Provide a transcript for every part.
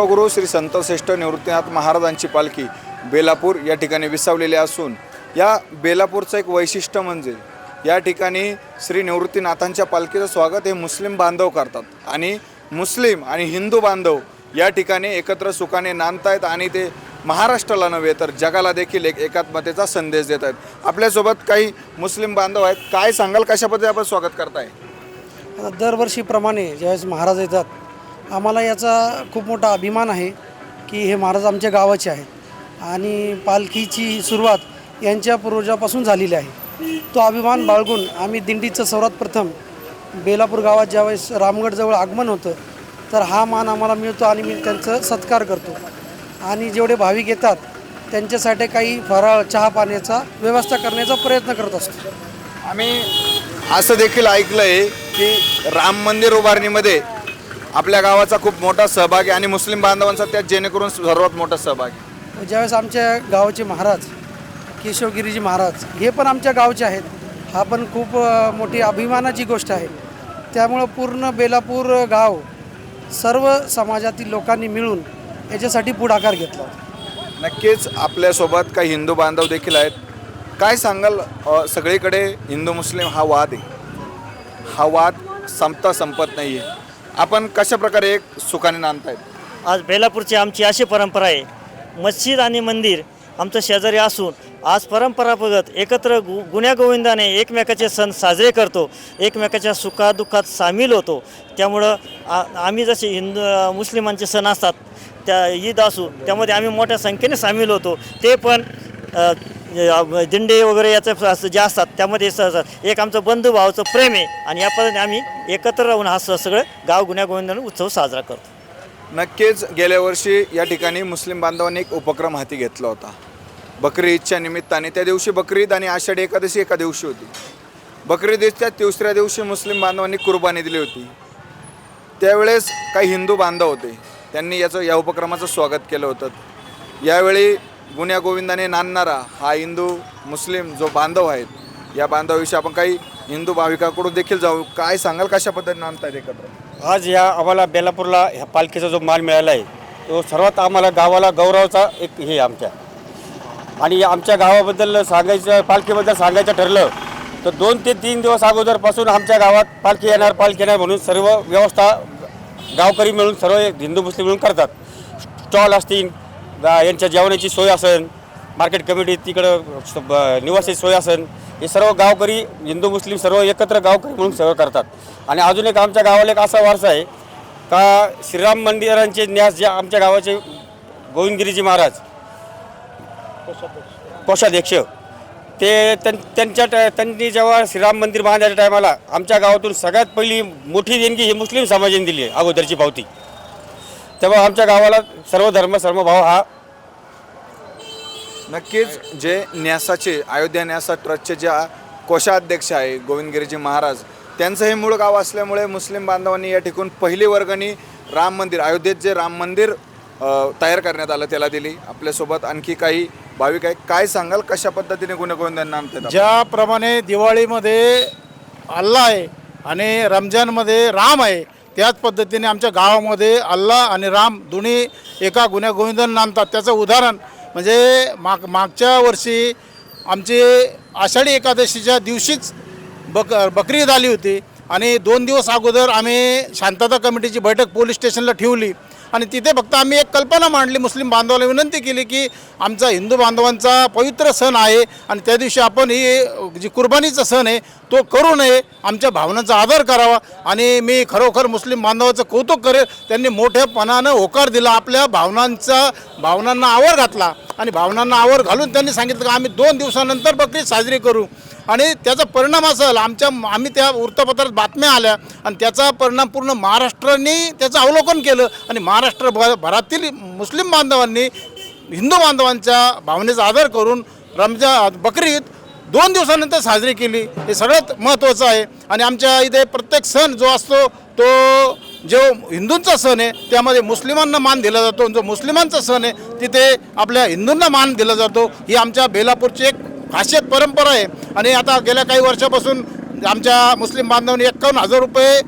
विश्वगुरू श्री संतश्रेष्ठ निवृत्तीनाथ महाराजांची पालखी बेलापूर या ठिकाणी विसावलेली असून या बेलापूरचं एक वैशिष्ट्य म्हणजे या ठिकाणी श्री निवृत्तीनाथांच्या पालखीचं स्वागत हे मुस्लिम बांधव करतात आणि मुस्लिम आणि हिंदू बांधव या ठिकाणी एकत्र सुखाने नांदतायत आणि ते महाराष्ट्राला नव्हे तर जगाला देखील एक एकात्मतेचा संदेश देत आहेत आपल्यासोबत काही मुस्लिम बांधव आहेत. काय सांगाल? कशा पद्धतीने आपण स्वागत करताय? आता दरवर्षीप्रमाणे ज्यावेळेस महाराज येतात आम्हाला याचा खूप मोठा अभिमान आहे की हे महाराज आमच्या गावाचे आहेत. आणि पालखीची सुरुवात यांच्या पूर्वजापासून झालेली आहे. तो अभिमान बाळगून आम्ही दिंडीचं सर्वात प्रथम बेलापूर गावात ज्यावेळेस रामगडजवळ आगमन होतं तर हा मान आम्हाला मिळतो आणि मी त्यांचं सत्कार करतो. आणि जेवढे भाविक येतात त्यांच्यासाठी काही फराळ चहा पाण्याचा व्यवस्था करण्याचा प्रयत्न करत असतो. आम्ही असं देखील ऐकलं आहे की राम मंदिर उभारणीमध्ये आपल्या गावाचा खूप मोठा सहभाग आहे आणि मुस्लिम बांधवांचा त्यात जेणेकरून सर्वात मोठा सहभाग. आहे ज्यावेळेस आमच्या गावाचे महाराज केशवगिरीजी महाराज हे पण आमच्या गावचे आहेत. हा पण खूप अ, मोठी अभिमानाची गोष्ट आहे. त्यामुळं पूर्ण बेलापूर गाव सर्व समाजातील लोकांनी मिळून याच्यासाठी पुढाकार घेतला. नक्कीच आपल्यासोबत काही हिंदू बांधव देखील आहेत. काय सांगाल अ, सगळीकडे हिंदू मुस्लिम हा वाद आहे. हा वाद संपता संपत नाही आहे आपण कशा प्रकारे एक सुखाने नांदतायत? आज बेलापूरची आमची अशी परंपरा आहे मस्जिद आणि मंदिर आमचं शेजारी असून आज परंपरागत एकत्र गु गुण्यागोविंदाने एकमेकाचे सण साजरे करतो एकमेकाच्या सुखादुःखात सामील होतो. त्यामुळं आ आम्ही जसे हिंदू मुस्लिमांचे सण असतात त्या ईद असू त्यामध्ये आम्ही मोठ्या संख्येने सामील होतो. ते पण अ, म्हणजे, दिंडे वगैरे याचं असं जे असतात त्यामध्ये सहज एक आमचं बंधुभावाचं प्रेम आहे. आणि या पद्धतीने आम्ही एकत्र राहून हा सगळं गाव गुण्यागोविंदाने उत्सव साजरा करतो. नक्कीच गेल्या वर्षी या ठिकाणी मुस्लिम बांधवांनी एक उपक्रम हाती घेतला होता. बकरी ईदच्या निमित्ताने. त्या दिवशी बकरी ईद आणि आषाढी एकादशी एका दिवशी होती. बकरी ईदच्या तिसऱ्या दिवशी मुस्लिम बांधवांनी कुर्बानी दिली होती. त्यावेळेस काही हिंदू बांधव होते. त्यांनी याचं या उपक्रमाचं स्वागत केलं होतं. यावेळी गुण्यागोविंदाने नांदणारा हा हिंदू मुस्लिम जो बांधव आहेत या बांधवाविषयी आपण काही हिंदू भाविकाकडून देखील जाऊ. काय सांगाल कशा पद्धतीने नांदतायत एकत्र? आज ह्या आम्हाला बेलापूरला ह्या पालखीचा जो माल मिळाला आहे तो सर्वात आम्हाला गावाला गौरवाचा एक हे आहे आमच्या. आणि आमच्या गावाबद्दल सांगायचं पालखीबद्दल सांगायचं ठरलं तर दोन ते तीन दिवस अगोदरपासून आमच्या गावात पालखी येणार पालखी येणार म्हणून सर्व व्यवस्था गावकरी मिळून सर्व हिंदू मुस्लिम मिळून करतात. स्टॉल असतील गा यांच्या जेवणाची सोय असेल मार्केट कमिटी तिकडं स- ब- सोय असेल हे सर्व गावकरी हिंदू मुस्लिम सर्व एकत्र गावकरी म्हणून सर्व करतात. आणि अजून एक आमच्या गावाला एक असा वारसा आहे का श्रीराम मंदिरांचे न्यास जे आमच्या गावाचे गोविंदगिरीजी महाराज कोषाध्यक्ष ते त्यां- त्यांच्या त्यांनी जेव्हा श्रीराम मंदिर बांधायच्या टायमाला आमच्या गावातून सगळ्यात पहिली मोठी देणगी ही मुस्लिम समाजाने दिली आहे अगोदरची पावती. तेव्हा आमच्या गावाला सर्व धर्म सर्वभाव हा नक्कीच जे न्यासाचे अयोध्या न्यासा ट्रस्टचे जे कोषाध्यक्ष आहे गोविंदगिरीजी महाराज त्यांचं हे मूळ गाव असल्यामुळे मुस्लिम बांधवांनी या ठिकाण पहिली वर्गणी राम मंदिर अयोध्येत जे राम मंदिर तयार करण्यात आलं त्याला दिली. आपल्यासोबत आणखी काही भाविक आहे काय सांगाल? कशा पद्धतीने गुणगोविंदांना नामतात ज्याप्रमाणे दिवाळीमध्ये अल्ला आहे आणि रमजानमध्ये राम आहे त्याच पद्धतीने आमच्या गावामध्ये अल्ला आणि राम दोन्ही एका गुन्ह्यागोविंदन नांदतात. त्याचं उदाहरण म्हणजे माग मागच्या वर्षी आमची आषाढी एकादशीच्या दिवशीच बक बकरी ईद आली होती आणि दोन दिवस अगोदर आम्ही शांतता कमिटीची बैठक पोलीस स्टेशनला ठेवली. आणि तिथे फक्त आम्ही एक कल्पना मांडली मुस्लिम बांधवाला विनंती केली की आमचा हिंदू बांधवांचा पवित्र सण आहे आणि त्या दिवशी आपण ही जी कुर्बानीचा सण आहे तो करू नये. आमच्या भावनांचा आदर करावा आणि मी खरोखर मुस्लिम बांधवाचं कौतुक करेल. त्यांनी मोठ्यापणानं होकार दिला आपल्या भावनांचा भावनांना आवर घातला आणि भावनांना आवर घालून त्यांनी सांगितलं की आम्ही दोन दिवसानंतर बकरी साजरी करू. आणि त्याचा परिणाम असेल आमच्या आम्ही त्या वृत्तपत्रात बातम्या आल्या आणि त्याचा परिणाम पूर्ण महाराष्ट्राने त्याचं अवलोकन केलं आणि महाराष्ट्र भ- भरातील मुस्लिम बांधवांनी हिंदू बांधवांच्या भावनेचा आदर करून रमजा बकरी ईद दोन दिवसानंतर साजरी केली. हे सगळ्यात महत्त्वाचं आहे. आणि आमच्या इथे प्रत्येक सण जो असतो तो जो हिंदूंचा सण आहे त्यामध्ये मुस्लिमांना मान दिला जातो. जो मुस्लिमांचा सण आहे तिथे आपल्या हिंदूंना मान दिला जातो. ही आमच्या बेलापूरची एक खासियत परंपरा आहे. आणि आता गेल्या काही वर्षापासून आमच्या मुस्लिम बांधवांनी एक्कावन्न हजार रुपये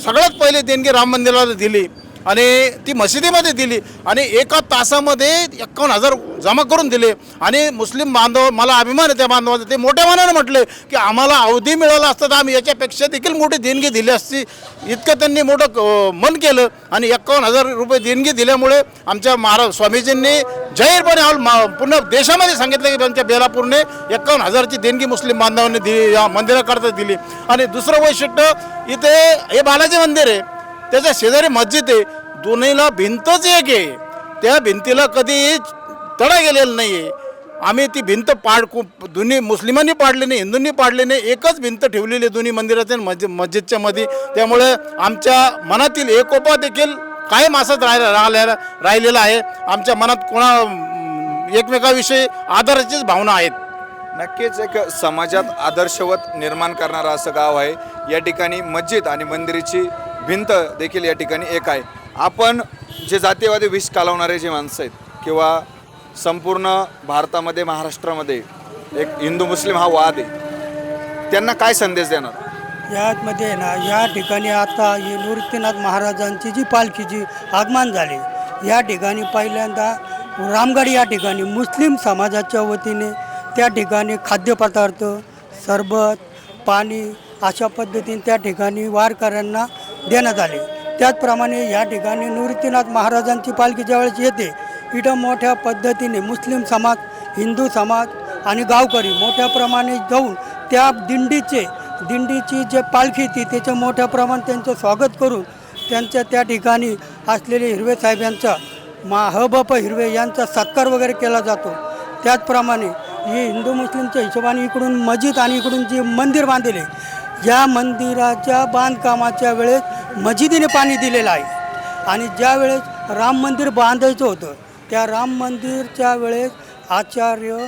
सगळ्यात पहिले देणगी राम मंदिराला दिली. आणि ती मशिदीमध्ये दिली. आणि एका तासामध्ये एकावन्न हजार जमा करून दिले. आणि मुस्लिम बांधव मला अभिमान आहे त्या बांधवाचा. ते मोठ्या मनानं म्हटले की आम्हाला अवधी मिळाला असता तर आम्ही याच्यापेक्षा देखील मोठी देणगी दिली असती. इतकं त्यांनी मोठं मन केलं. आणि एकावन्न हजार रुपये देणगी दिल्यामुळे आमच्या महाराज स्वामीजींनी जाहीरपणे आम्हाला पूर्ण देशामध्ये सांगितलं की आमच्या बेलापूरने एकावन्न हजारची देणगी मुस्लिम बांधवांनी दिली या मंदिराकरता दिली. आणि दुसरं वैशिष्ट्य इथे हे बालाजी मंदिर आहे. त्याच्या शेजारी मस्जिद आहे. दोन्हीला भिंतच एक आहे. त्या भिंतीला कधी तडा गेलेला नाही आहे आम्ही ती भिंत पाड दोन्ही मुस्लिमांनी पाडली नाही हिंदूंनी पाडली नाही एकच भिंत ठेवलेली आहे दोन्ही मंदिराच्या मस्जिद मस्जिदच्या मध्ये त्यामुळे आमच्या मनातील एकोपा देखील कायम असंच राहिला राहिलेला राहिलेला आहे. आमच्या मनात कोणा एकमेकाविषयी आदराचीच भावना आहेत. नक्कीच एक समाजात आदर्शवत निर्माण करणारं असं गाव आहे. या ठिकाणी मस्जिद आणि मंदिराची भिंत देखील या ठिकाणी एक आहे. आपण जे जातीयवादी विष कालवणारे जे माणसं आहेत किंवा संपूर्ण भारतामध्ये महाराष्ट्रामध्ये एक हिंदू मुस्लिम हा वाद आहे त्यांना काय संदेश देणार? यामध्ये आहे ना या ठिकाणी आता हे निवृत्तीनाथ महाराजांची जी पालखीची आगमन झाले या ठिकाणी पहिल्यांदा रामगड या ठिकाणी मुस्लिम समाजाच्या वतीने त्या ठिकाणी खाद्यपदार्थ सरबत पाणी अशा पद्धतीने त्या ठिकाणी वारकऱ्यांना देण्यात आले. त्याचप्रमाणे या ठिकाणी निवृत्तीनाथ महाराजांची पालखी ज्यावेळेस येते इथं मोठ्या पद्धतीने मुस्लिम समाज हिंदू समाज आणि गावकरी मोठ्या प्रमाणे जाऊन त्या दिंडीचे दिंडीची जे पालखी ती त्याचं मोठ्या प्रमाणात त्यांचं स्वागत करून त्यांच्या त्या ठिकाणी असलेले हिरवे साहेब यांचा मा हबप हिरवे यांचा सत्कार वगैरे केला जातो. त्याचप्रमाणे हे हिंदू मुस्लिमच्या हिशोबाने इकडून मस्जिद आणि इकडून जे मंदिर बांधले या मंदिराच्या बांधकामाच्या वेळेस मस्जिदीने पाणी दिलेलं आहे. आणि ज्या वेळेस राम मंदिर बांधायचं होतं त्या राम मंदिरच्या वेळेस आचार्य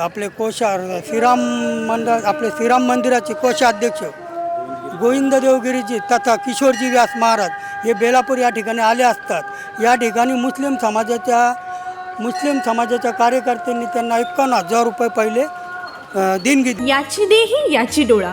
आपले कोशा श्रीराम मंडळ आपले श्रीराम मंदिराचे कोषाध्यक्ष गोविंद देवगिरीजी तथा किशोरजी व्यास महाराज हे बेलापूर या ठिकाणी आले असतात. या ठिकाणी मुस्लिम समाजाच्या मुस्लिम समाजाच्या कार्यकर्त्यांनी त्यांना एकावन्न हजार रुपये पहिले देणगी याची देही याची डोळा.